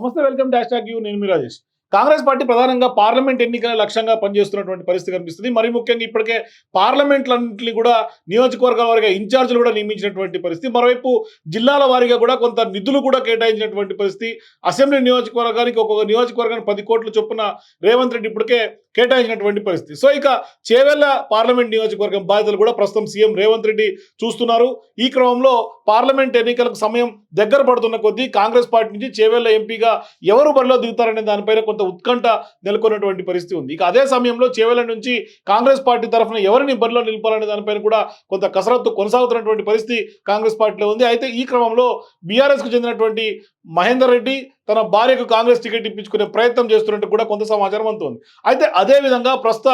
నమస్తే welcome dash talk you. నేను మీ రాజేష్. కాంగ్రెస్ పార్టీ ప్రధానంగా పార్లమెంట్ ఎన్నికల లక్ష్యంగా పనిచేస్తున్నటువంటి పరిస్థితి కనిపిస్తుంది. మరి ముఖ్యంగా ఇప్పటికే పార్లమెంట్లన్నింటినీ కూడా నియోజకవర్గాల వారిగా ఇన్ఛార్జీలు కూడా నియమించినటువంటి పరిస్థితి. మరోవైపు జిల్లాల వారీగా కూడా కొంత నిధులు కూడా కేటాయించినటువంటి పరిస్థితి. అసెంబ్లీ నియోజకవర్గానికి ఒక్కొక్క నియోజకవర్గానికి పది కోట్ల చొప్పున రేవంత్ రెడ్డి ఇప్పటికే కేటాయించినటువంటి పరిస్థితి. సో ఇక చేవెళ్ళ పార్లమెంట్ నియోజకవర్గం బాధ్యతలు కూడా ప్రస్తుతం సీఎం రేవంత్ రెడ్డి చూస్తున్నారు. ఈ క్రమంలో పార్లమెంట్ ఎన్నికలకు సమయం దగ్గర పడుతున్న కొద్దీ కాంగ్రెస్ పార్టీ నుంచి చేవెళ్ళ ఎంపీగా ఎవరు బరిలో దిగుతారనే దానిపైన కొంత కొంత ఉత్కంఠ నెలకొన్నటువంటి పరిస్థితి ఉంది. ఇక అదే సమయంలో చేవెళ్ళ నుంచి కాంగ్రెస్ పార్టీ తరఫున ఎవరిని బరిలో నిలపాలనే దానిపైన కూడా కొంత కసరత్తు కొనసాగుతున్నటువంటి పరిస్థితి కాంగ్రెస్ పార్టీలో ఉంది. అయితే ఈ క్రమంలో బీఆర్ఎస్కు చెందినటువంటి మహేందర్ రెడ్డి తన భార్యకు కాంగ్రెస్ టికెట్ ఇప్పించుకునే ప్రయత్నం చేస్తున్నట్టు కూడా కొంత సమాచారం అందుతుంది. అయితే అదే విధంగా ప్రస్తుత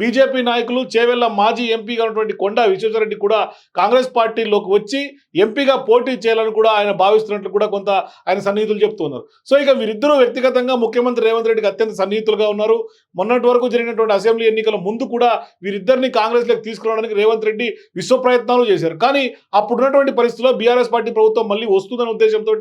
బీజేపీ నాయకులు చేవెళ్ళ మాజీ ఎంపీగా ఉన్నటువంటి కొండా విశ్వేశ్వరరెడ్డి కూడా కాంగ్రెస్ పార్టీలోకి వచ్చి ఎంపీగా పోటీ చేయాలని కూడా ఆయన భావిస్తున్నట్లు కూడా కొంత ఆయన సన్నిహితులు చెప్తున్నారు. సో ఇక వీరిద్దరూ వ్యక్తిగతంగా ముఖ్యమంత్రి రేవంత్ రెడ్డికి అత్యంత సన్నిహితులుగా ఉన్నారు. మొన్నటి వరకు జరిగినటువంటి అసెంబ్లీ ఎన్నికల ముందు కూడా వీరిద్దరిని కాంగ్రెస్లోకి తీసుకురావడానికి రేవంత్ రెడ్డి విశ్వ ప్రయత్నాలు చేశారు. కానీ అప్పుడున్నటువంటి పరిస్థితుల్లో బీఆర్ఎస్ పార్టీ ప్రభుత్వం మళ్ళీ వస్తుందనే ఉద్దేశంతో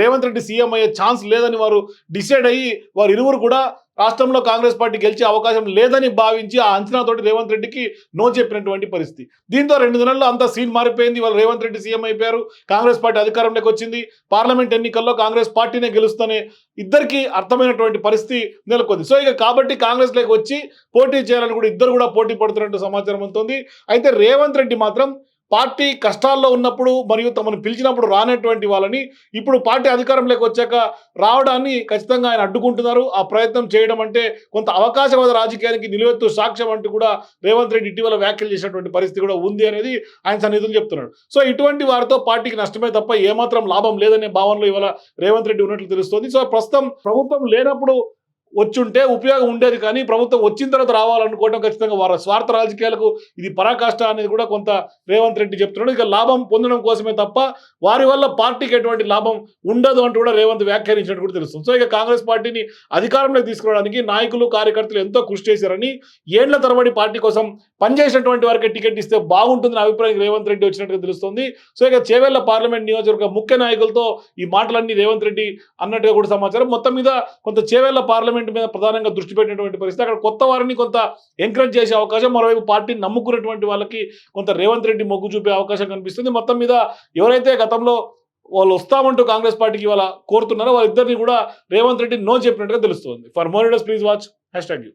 రేవంత్ రెడ్డి సీఎం అయ్యే ఛాన్స్ లేదని వారు డిసైడ్ అయ్యి వారు ఇరువురు కూడా రాష్ట్రంలో కాంగ్రెస్ పార్టీ గెలిచే అవకాశం లేదని భావించి ఆ అంచనాతోటి రేవంత్ రెడ్డికి నో చెప్పినటువంటి పరిస్థితి. దీంతో రెండు దినాల్లో అంతా సీన్ మారిపోయింది. వాళ్ళు రేవంత్ రెడ్డి సీఎం అయిపోయారు. కాంగ్రెస్ పార్టీ అధికారంలోకి వచ్చింది. పార్లమెంట్ ఎన్నికల్లో కాంగ్రెస్ పార్టీనే గెలుస్తూనే ఇద్దరికి అర్థమైనటువంటి పరిస్థితి నెలకొంది. సో ఇక కాబట్టి కాంగ్రెస్లోకి వచ్చి పోటీ చేయాలని కూడా ఇద్దరు కూడా పోటీ పడుతున్నట్టు సమాచారం ఉంటుంది అయితే రేవంత్ రెడ్డి మాత్రం పార్టీ కష్టాల్లో ఉన్నప్పుడు మరియు తమను పిలిచినప్పుడు రానటువంటి వాళ్ళని ఇప్పుడు పార్టీ అధికారంలోకి వచ్చాక రావడాన్ని ఖచ్చితంగా ఆయన అడ్డుకుంటున్నారు. ఆ ప్రయత్నం చేయడం అంటే కొంత అవకాశవాద రాజకీయానికి నిలువెత్తు సాక్ష్యం అంటూ కూడా రేవంత్ రెడ్డి ఇటీవల వ్యాఖ్యలు చేసినటువంటి పరిస్థితి కూడా ఉంది అనేది ఆయన సన్నిధులు చెప్తున్నాడు సో ఇటువంటి వారితో పార్టీకి నష్టమే తప్ప ఏమాత్రం లాభం లేదనే భావనలో ఇవాళ రేవంత్ రెడ్డి ఉన్నట్లు తెలుస్తోంది. సో ప్రస్తుతం ప్రభుత్వం లేనప్పుడు వచ్చుంటే ఉపయోగం ఉండేది కానీ ప్రభుత్వం వచ్చిన తర్వాత రావాలనుకోవడం ఖచ్చితంగా వారి స్వార్థ రాజకీయాలకు ఇది పరాకాష్ట అనేది కూడా కొంత రేవంత్ రెడ్డి చెప్తున్నాడు. ఇక లాభం పొందడం కోసమే తప్ప వారి వల్ల పార్టీకి ఎటువంటి లాభం ఉండదు అంటూ కూడా రేవంత్ వ్యాఖ్యానించినట్టు కూడా తెలుస్తుంది. సో ఇక కాంగ్రెస్ పార్టీని అధికారంలోకి తీసుకురావడానికి నాయకులు కార్యకర్తలు ఎంతో కృషి చేశారని ఏండ్ల తరబడి పార్టీ కోసం పనిచేసినటువంటి వారికి టికెట్ ఇస్తే బాగుంటుందని అభిప్రాయం రేవంత్ రెడ్డి వచ్చినట్టుగా తెలుస్తుంది. సో ఇక చేవెళ్ళ పార్లమెంట్ నియోజకవర్గ ముఖ్య నాయకులతో ఈ మాటలన్నీ రేవంత్ రెడ్డి అన్నట్టుగా కూడా సమాచారం. మొత్తం మీద కొంత చేవెళ్ళ పార్లమెంట్ మీద ప్రధానంగా దృష్టి పెట్టినటువంటి పరిస్థితి అక్కడ కొత్త వారిని కొంత ఎంకరేజ్ చేసే అవకాశం మరోవైపు పార్టీని నమ్ముకున్నటువంటి వాళ్ళకి కొంత రేవంత్ రెడ్డి మొగ్గు చూపే అవకాశం కనిపిస్తుంది. మొత్తం మీద ఎవరైతే గతంలో వాళ్ళు వస్తామంటూ కాంగ్రెస్ పార్టీకి వాళ్ళ కోరుతున్నారో వాళ్ళిద్దరిని కూడా రేవంత్ రెడ్డి నో చెప్పినట్టుగా తెలుస్తుంది. For more please watch hashtag U.